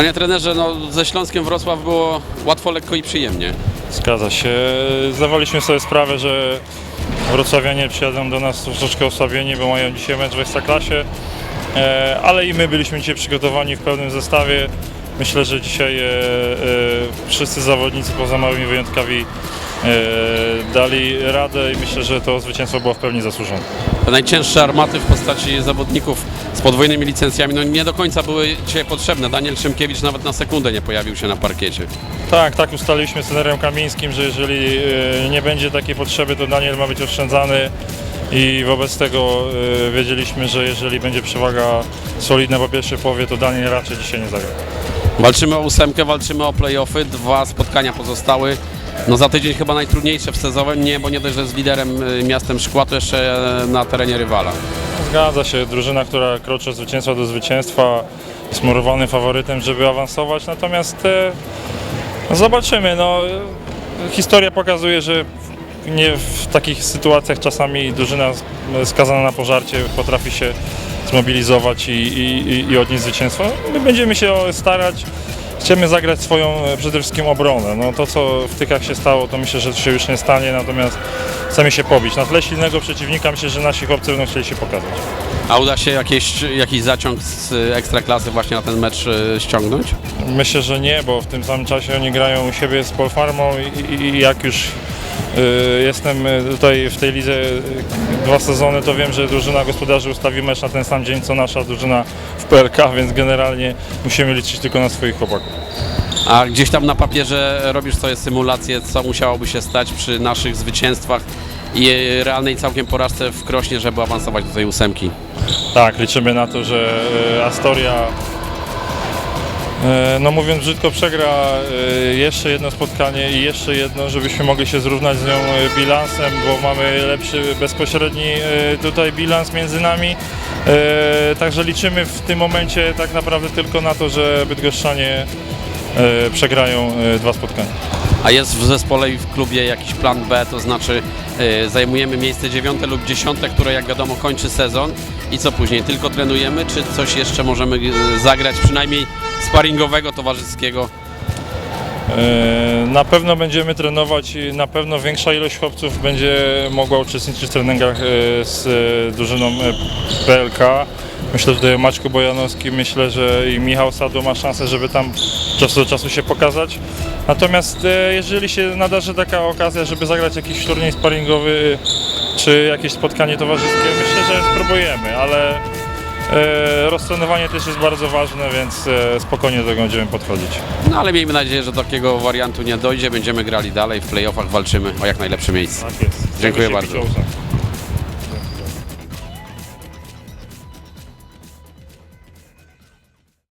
Panie trenerze, no ze Śląskiem Wrocław było łatwo, lekko i przyjemnie. Zgadza się. Zdawaliśmy sobie sprawę, że wrocławianie przyjadą do nas troszeczkę osłabieni, bo mają dzisiaj mecz w Ekstraklasie, E, ale i my byliśmy dzisiaj przygotowani w pełnym zestawie. Myślę, że dzisiaj e, e, wszyscy zawodnicy poza małymi wyjątkami dali radę i myślę, że to zwycięstwo było w pełni zasłużone. Te najcięższe armaty w postaci zawodników z podwójnymi licencjami no nie do końca były dzisiaj potrzebne. Daniel Szymkiewicz nawet na sekundę nie pojawił się na parkiecie. Tak, tak ustaliliśmy z trenerem Kamińskim, że jeżeli e, nie będzie takiej potrzeby, to Daniel ma być oszczędzany i wobec tego e, wiedzieliśmy, że jeżeli będzie przewaga solidna po pierwszej połowie, to Daniel raczej dzisiaj nie zagra. Walczymy o ósemkę, walczymy o playoffy, dwa spotkania pozostały. No za tydzień chyba najtrudniejsze w sezonie, nie, bo nie dość, że z liderem y, miastem Szkła, to jeszcze e, na terenie rywala. Zgadza się, drużyna, która kroczy od zwycięstwa do zwycięstwa, jest murowanym faworytem, żeby awansować, natomiast e, zobaczymy. No, historia pokazuje, że nie w takich sytuacjach czasami drużyna skazana na pożarcie potrafi się zmobilizować i, i, i- i odnieść zwycięstwo. My będziemy się starać. Chcemy zagrać swoją e, przede wszystkim obronę. No, to, co w Tykach się stało, to myślę, że to się już nie stanie, natomiast chcemy się pobić. Na tle silnego przeciwnika myślę, że nasi chłopcy będą chcieli się pokazać. A uda się jakieś, jakiś zaciąg z ekstraklasy właśnie na ten mecz y, ściągnąć? Myślę, że nie, bo w tym samym czasie oni grają u siebie z Polfarmą i, i, i jak już jestem y, tutaj w tej lidze y, dwa sezony, to wiem, że drużyna gospodarzy ustawi mecz na ten sam dzień co nasza drużyna w PLK, więc generalnie musimy liczyć tylko na swoich chłopaków. A gdzieś tam na papierze robisz sobie symulację, co musiałoby się stać przy naszych zwycięstwach i realnej całkiem porażce w Krośnie, żeby awansować do tej ósemki. Tak, liczymy na to, że y, Astoria no mówiąc brzydko przegra e, jeszcze jedno spotkanie i jeszcze jedno, żebyśmy mogli się zrównać z nią e, bilansem, bo mamy lepszy bezpośredni e, tutaj bilans między nami. E, Także liczymy w tym momencie tak naprawdę tylko na to, że Bydgoszczanie e, przegrają e, dwa spotkania. A jest w zespole i w klubie jakiś plan B, to znaczy zajmujemy miejsce dziewiąte lub dziesiąte, które jak wiadomo kończy sezon i co później, tylko trenujemy, czy coś jeszcze możemy zagrać, przynajmniej sparingowego, towarzyskiego? E, Na pewno będziemy trenować i na pewno większa ilość chłopców będzie mogła uczestniczyć w treningach e, z drużyną e, PLK. Myślę, że tutaj Maćku Bojanowski, myślę, że i Michał Sadu ma szansę, żeby tam czasu do czasu się pokazać. Natomiast jeżeli się nadarzy taka okazja, żeby zagrać jakiś turniej sparingowy czy jakieś spotkanie towarzyskie, myślę, że spróbujemy, ale e, roztrenowanie też jest bardzo ważne, więc e, spokojnie do tego będziemy podchodzić. No ale miejmy nadzieję, że do takiego wariantu nie dojdzie, będziemy grali dalej, w playoffach walczymy o jak najlepsze miejsce. Tak jest. Dziękuję bardzo.